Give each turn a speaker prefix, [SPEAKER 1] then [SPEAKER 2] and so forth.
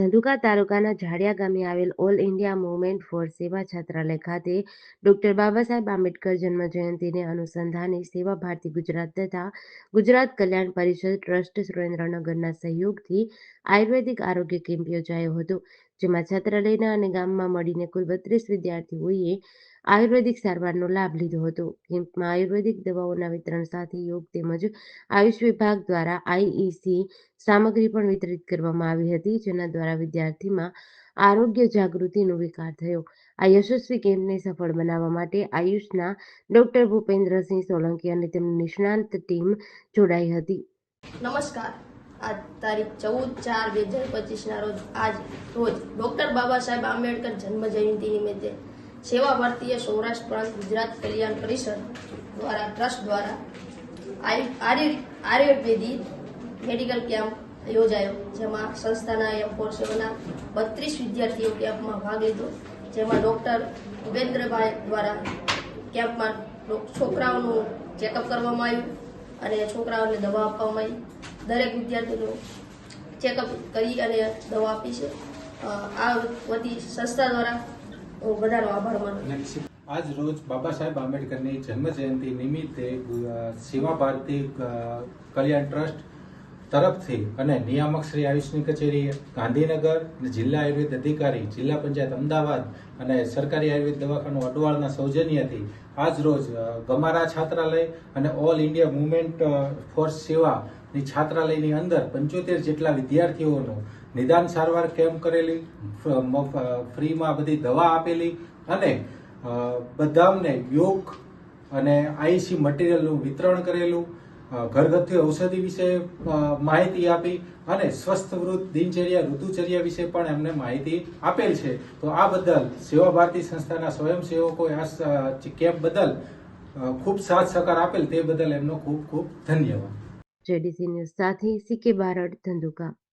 [SPEAKER 1] ધંધુકા તાલુકાના ઝાડિયા ગામે આવેલ ઓલ ઇન્ડિયા મુવમેન્ટ ફોર સેવા છાત્રાલય ખાતે ડોક્ટર બાબા સાહેબ આંબેડકર જન્મ જયંતિને અનુસંધાને સેવા ભારતી ગુજરાત તથા ગુજરાત કલ્યાણ પરિષદ ટ્રસ્ટ સુરેન્દ્રનગરના સહયોગથી આયુર્વેદિક આરોગ્ય કેમ્પ યોજાયો હતો. જેમાં છાત્રાલયના અને ગામમાં મળીને કુલ બત્રીસ વિદ્યાર્થીઓએ આયુર્વેદિક સારવારનો લાભ લીધો હતો. કેમ્પમાં આયુર્વેદિક દવાઓના વિતરણ સાથે યોગ તેમજ આયુષ વિભાગ દ્વારા આઈઈસી સામગ્રી પણ વિતરિત કરવામાં આવી હતી, જેના દ્વારા વિદ્યાર્થીમાં આરોગ્ય જાગૃતિનો વિકાર થયો. આ યશસ્વી કેમ્પને સફળ બનાવવા માટે આયુષના ડોક્ટર ભૂપેન્દ્રસિંહ સોલંકી અને તેમની નિષ્ણાંત ટીમ જોડાઈ હતી.
[SPEAKER 2] નમસ્કાર. આજ તારીખ ચૌદ ચાર બે હજાર પચીસના રોજ, આજ રોજ ડૉક્ટર બાબા સાહેબ આંબેડકર જન્મ જયંતિ નિમિત્તે સેવા ભારતીય સૌરાષ્ટ્ર પ્રાંત ગુજરાત કલ્યાણ પરિષદ દ્વારા, ટ્રસ્ટ દ્વારા આયુર્વેદિક મેડિકલ કેમ્પ યોજાયો, જેમાં સંસ્થાના એમ ફોર બત્રીસ વિદ્યાર્થીઓ કેમ્પમાં ભાગ લીધો, જેમાં ડૉક્ટર ભૂપેન્દ્રભાઈ દ્વારા કેમ્પમાં છોકરાઓનું ચેકઅપ કરવામાં આવ્યું અને છોકરાઓને દવા આપવામાં આવી. દરેક વિદ્યાર્થીનું ચેકઅપ કરી અને દવા આપી છે આ વતી સંસ્થા દ્વારા હું બધાનો આભાર માનું
[SPEAKER 3] આજ રોજ બાબા સાહેબ આંબેડકરની જન્મજયંતિ નિમિત્તે સેવા ભારતી કલ્યાણ ટ્રસ્ટ તરફથી અને નિયામક શ્રી આયુષની કચેરી ગાંધીનગર જિલ્લા આયુર્વેદ અધિકારી, જિલ્લા પંચાયત અમદાવાદ અને સરકારી આયુર્વેદ દવાખાનું અડવાળના સૌજન્યથી આજ રોજ ગમારા છાત્રાલય અને ઓલ ઇન્ડિયા મુવમેન્ટ ફોર્સ સેવાની છાત્રાલયની અંદર પંચોતેર જેટલા વિદ્યાર્થીઓનું નિદાન સારવાર કેમ્પ કરેલી ફ્રીમાં બધી દવા આપેલી અને બધામને યોગ અને આઈસી મટીરિયલનું વિતરણ કરેલું ઘરગથ્થુ ઔષધિ વિશે માહિતી આપી અને સ્વસ્થ વૃદ્ધ દિનચર્યા, ઋતુચર્યા વિશે પણ એમને માહિતી આપેલ છે. તો આ બદલ સેવા ભારતી સંસ્થાના સ્વયંસેવકોએ આ કેમ્પ બદલ ખૂબ સાથ સહકાર આપેલ તે બદલ એમનો ખૂબ ખૂબ ધન્યવાદ.
[SPEAKER 1] જેડીસી ન્યૂઝ સાથે સીકે બારડ ધંધુકા.